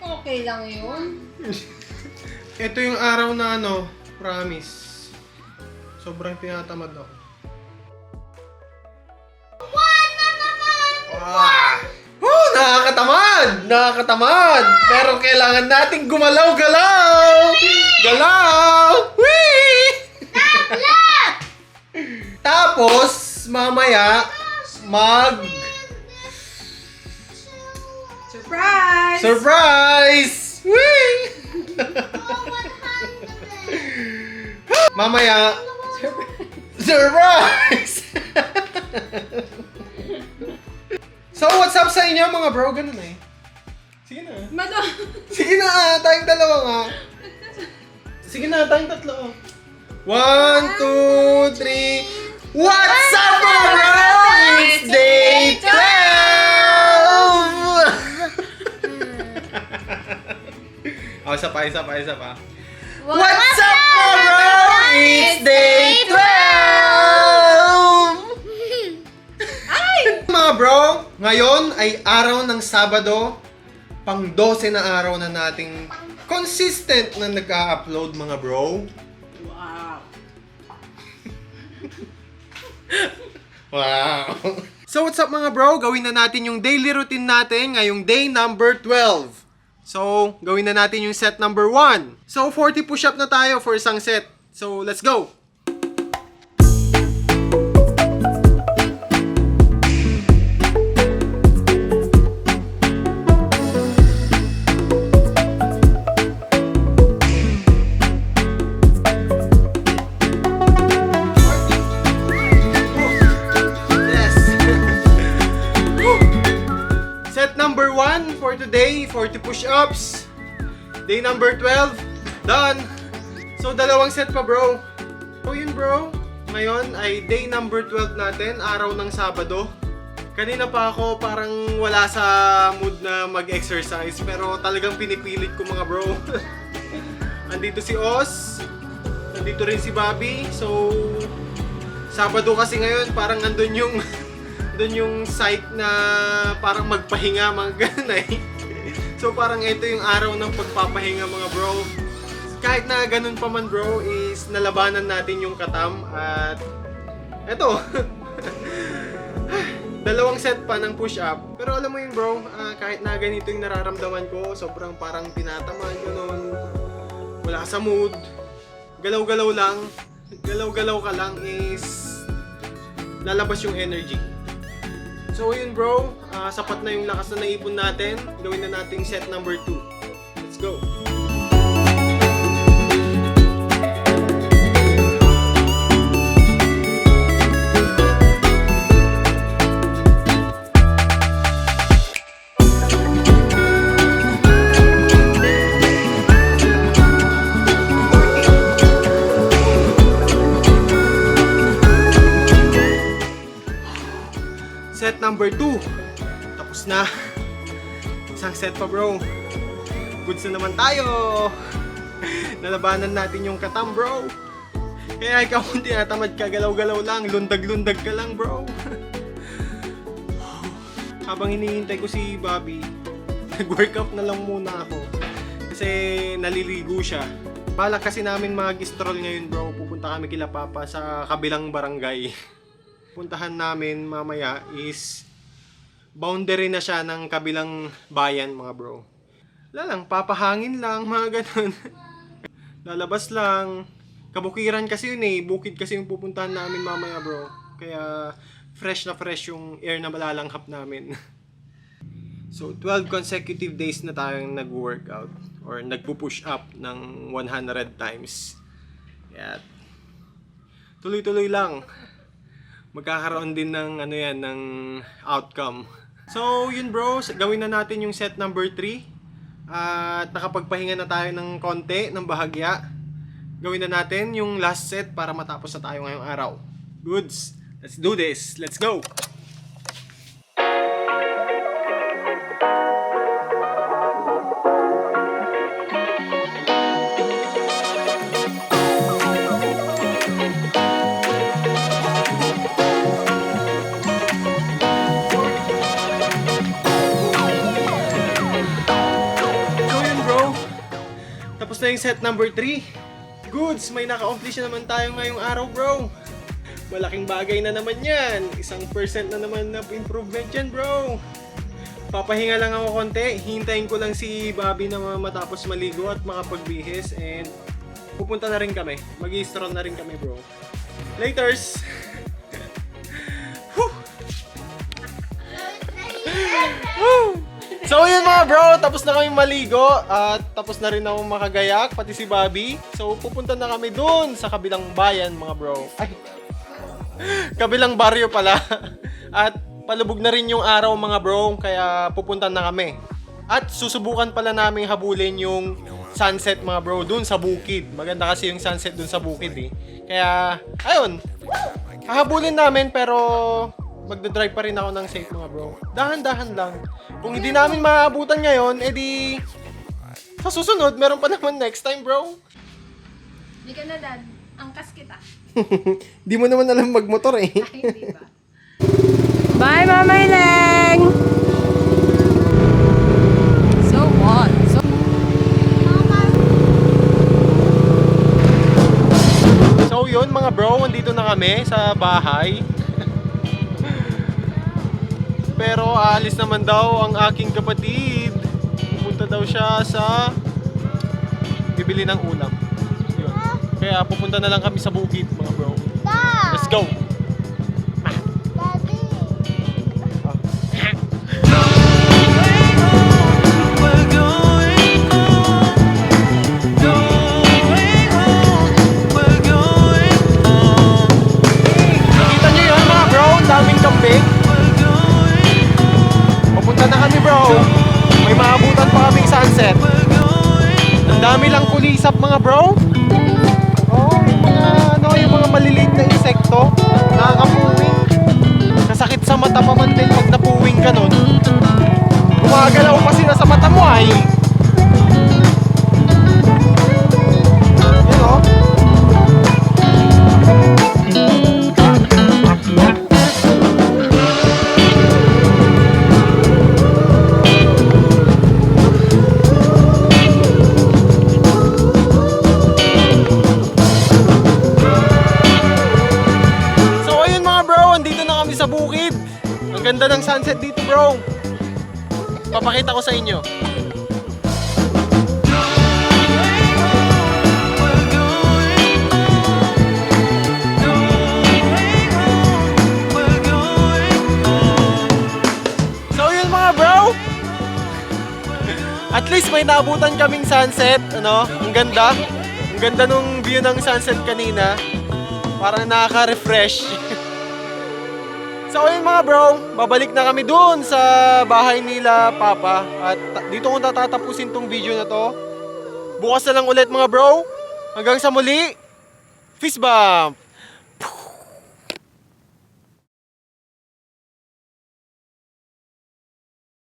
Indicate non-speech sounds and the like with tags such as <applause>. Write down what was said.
Okay lang yun. <laughs> Ito yung araw na ano, promise. Sobrang tinatamad ako. Wow! Woo! Nakakatamad! Nakakatamad! Pero kailangan nating gumalaw-galaw! Galaw! Whee! <laughs> Tapos, mamaya, mag... Surprise! Surprise! Whee! <laughs> mamaya, Surprise! <laughs> so, what's up sa inyo mga bro? Ganun eh. Sige na. Mado. Sige na, ah, tayong dalawa nga. Sige na, tayong tatlo. One, two, three. What's isa pa, isa pa, isa pa. What's up mga bro? It's day 12! <laughs> Ay! Mga bro, ngayon ay araw ng Sabado, pang 12 na araw na nating consistent na nag-upload mga bro. Wow. <laughs> Wow! So what's up mga bro? Gawin na natin yung daily routine natin ngayong day number 12. So, gawin na natin yung set number 1. So, 40 push-up na tayo for isang set. So, let's go! Number 12, done. So, dalawang set pa bro. So yun bro, ngayon ay day number 12 natin, araw ng Sabado. Kanina pa ako parang wala sa mood na mag-exercise pero talagang pinipilit ko mga bro. <laughs> Andito si Oz, nandito rin si Bobby. So, Sabado kasi ngayon, parang andun yung <laughs> andun yung site na parang magpahinga mga eh. So parang ito yung araw ng pagpapahinga mga bro. Kahit na ganun pa man bro, is nalabanan natin yung katam at eto. <laughs> Dalawang set pa ng push-up. Pero alam mo yun bro, ah, kahit na ganito yung nararamdaman ko, sobrang parang tinatamad gano'n. Wala sa mood. Galaw-galaw lang. Galaw-galaw ka lang is lalabas yung energy. So yun bro, ah, sapat na yung lakas na naipon natin. Gawin na nating set number 2. Let's go! Number 2. Tapos na. Isang set pa bro. Goods na naman tayo. Nalabanan natin yung katam bro. Kaya ikaw kung tinatamad ka, galaw-galaw lang, lundag-lundag ka lang bro. Habang hinihintay ko si Bobby, <laughs> nag-workout na lang muna ako. Kasi naliligo siya. Balak kasi namin mag-stroll ngayon bro. Pupunta kami kila Papa sa kabilang barangay. <laughs> puntahan namin mamaya is boundary na siya ng kabilang bayan mga bro. Wala lang, papahangin lang, <laughs> mga ganun. Lalabas lang. Kabukiran kasi yun eh, bukid kasi yung pupuntahan namin mamaya bro. Kaya fresh na fresh yung air na malalanghap namin. <laughs> So 12 consecutive days na tayong nag-workout or nagpo-push up ng 100 times. Kaya tuloy-tuloy lang magkakaroon din ng ano yan ng outcome. So, yun bro, gawin na natin yung set number 3. At nakapagpahinga na tayo ng konti, ng bahagya. Gawin na natin yung last set para matapos na tayo ngayong araw. Goods. Let's do this. Let's go. Na yung set number 3. Goods, may naka-accomplish na naman tayo ngayong araw bro. Malaking bagay na naman yan. Isang percent na naman na improvement yan bro. Papahinga lang ako konti. Hintayin ko lang si Bobby na matapos maligo at makapagbihis. And pupunta na rin kami. mag stroll na rin kami bro. Laters! <laughs> Woo! So yun mga bro, tapos na kami maligo at tapos na rin ako makagayak, pati si Bobby. So pupunta na kami dun sa kabilang bayan mga bro. Ay, <laughs> kabilang baryo pala. <laughs> At palubog na rin yung araw mga bro, kaya pupunta na kami. At susubukan pala namin habulin yung sunset mga bro dun sa bukid. Maganda kasi yung sunset dun sa bukid eh. Kaya, ayun. Hahabulin namin pero magdadrive pa rin ako ng safe mga bro. Dahan-dahan lang. Kung hindi namin maabutan ngayon, edi sa susunod, meron pa naman next time bro. Hindi ka na, Dad. Angkas kita. <laughs> Di mo naman alam magmotor eh. Ay, hindi ba? Bye, Mama Ileng! So what? So, So yun mga bro, nandito na kami sa bahay. Pero aalis naman daw ang aking kapatid. Pupunta daw siya sa bibili ng ulam. Yun. Kaya pupunta na lang kami sa bukid mga bro. Let's go! Lang kulisap mga bro. Oh, yung mga ano, yung mga maliliit na insekto, nakakapuwing. Kasakit sa mata pa man din pag napuwing ka nun. Gumagalaw pa sila sa mata mo ay. Ganda ng sunset dito bro. Papakita ko sa inyo. So yun mga bro. At least may naabutan kaming sunset, ano? Ang ganda. Ang ganda nung view ng sunset kanina. Parang nakaka-refresh. <laughs> so ayun mga bro, babalik na kami doon sa bahay nila Papa. At dito ko tatatapusin tong video na to. Bukas na lang ulit mga bro. Hanggang sa muli. Fist bump!